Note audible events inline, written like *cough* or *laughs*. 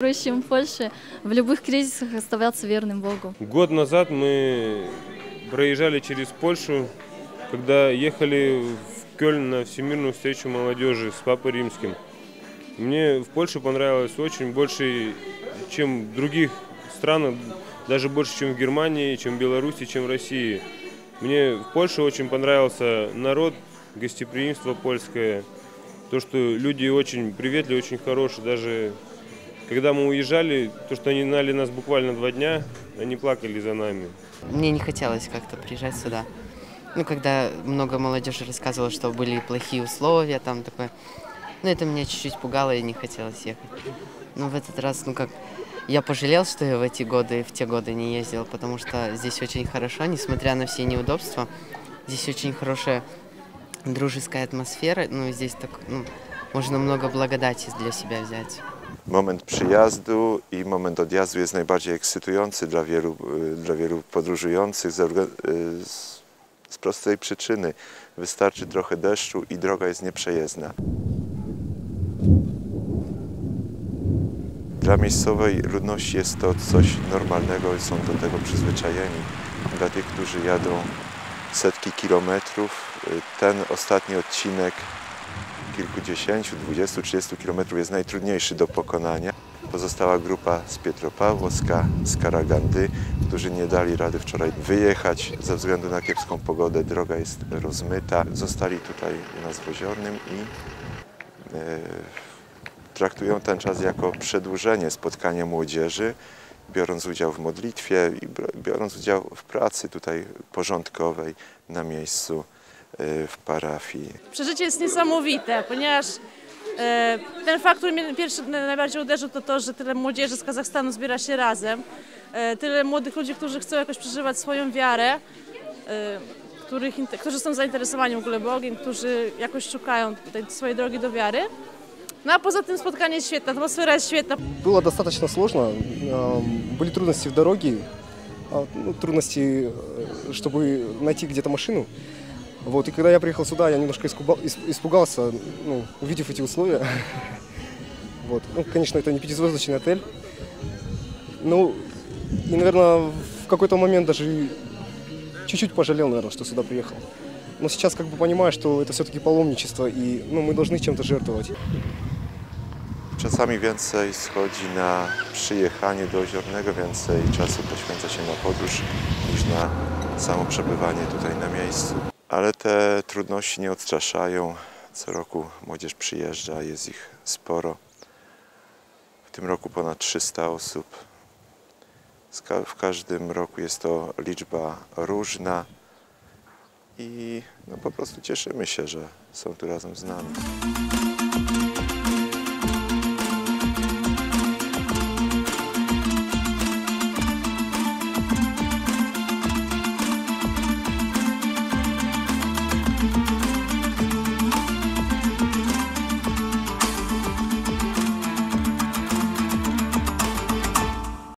Проще в Польше в любых кризисах оставаться верным Богу. Год назад мы проезжали через Польшу, когда ехали в Кёльн на Всемирную встречу молодежи с Папой Римским. Мне в Польше понравилось очень больше, чем в других странах, даже больше, чем в Германии, чем в Беларуси, чем в России. Мне в Польше очень понравился народ, гостеприимство польское, то, что люди очень приветливые, очень хорошие, даже когда мы уезжали, то, что они знали нас буквально два дня, они плакали за нами. Мне не хотелось как-то приезжать сюда. Ну, когда много молодежи рассказывала, что были плохие условия, там такое. Ну, это меня чуть-чуть пугало и не хотелось ехать. Но в этот раз, ну как, я пожалел, что я в эти годы, в те годы не ездил, потому что здесь очень хорошо, несмотря на все неудобства. Здесь очень хорошая дружеская атмосфера. Ну, здесь так, ну, можно много благодати для себя взять. Moment przyjazdu i moment odjazdu jest najbardziej ekscytujący dla wielu, y, dla wielu podróżujących y, z, z prostej przyczyny. Wystarczy trochę deszczu i droga jest nieprzejezdna. Dla miejscowej ludności jest to coś normalnego i są do tego przyzwyczajeni. Dla tych, którzy jadą setki kilometrów, y, ten ostatni odcinek kilkudziesięciu, dwudziestu, trzydziestu kilometrów jest najtrudniejszy do pokonania. Pozostała grupa z Pietropawłowska, z Karagandy, którzy nie dali rady wczoraj wyjechać ze względu na kiepską pogodę. Droga jest rozmyta. Zostali tutaj u nas w Oziornym i e, traktują ten czas jako przedłużenie spotkania młodzieży, biorąc udział w modlitwie i biorąc udział w pracy tutaj porządkowej na miejscu w parafii. Przeżycie jest niesamowite, ponieważ e, ten fakt, który mnie pierwszy najbardziej uderzył, to to, że tyle młodzieży z Kazachstanu zbiera się razem. E, tyle młodych ludzi, którzy chcą jakoś przeżywać swoją wiarę, e, których, inte- którzy są zainteresowani w ogóle Bogiem, którzy jakoś szukają tej swojej drogi do wiary. No a poza tym spotkanie jest świetne, atmosfera jest świetna. Было достаточно сложно. Эм, Были трудности в дороге, а, ну, трудности, э, чтобы найти где-то машину. Вот, и когда я приехал сюда, я немножко испугался, ну, увидев эти условия. *laughs* Вот. Ну, конечно, это не пятизвездочный отель. Ну, и, наверное, в какой-то момент даже чуть-чуть пожалел, наверное, что сюда приехал. Но сейчас как бы понимаю, что это все-таки паломничество, и ну, мы должны чем-то жертвовать. Czasami więcej schodzi na przyjechanie do Oziornego, więcej czasu poświęca się na podróż niż na samo przebywanie tutaj na miejscu. Ale te trudności nie odstraszają. Co roku młodzież przyjeżdża, jest ich sporo. W tym roku ponad 300 osób. W każdym roku jest to liczba różna i no po prostu cieszymy się, że są tu razem z nami.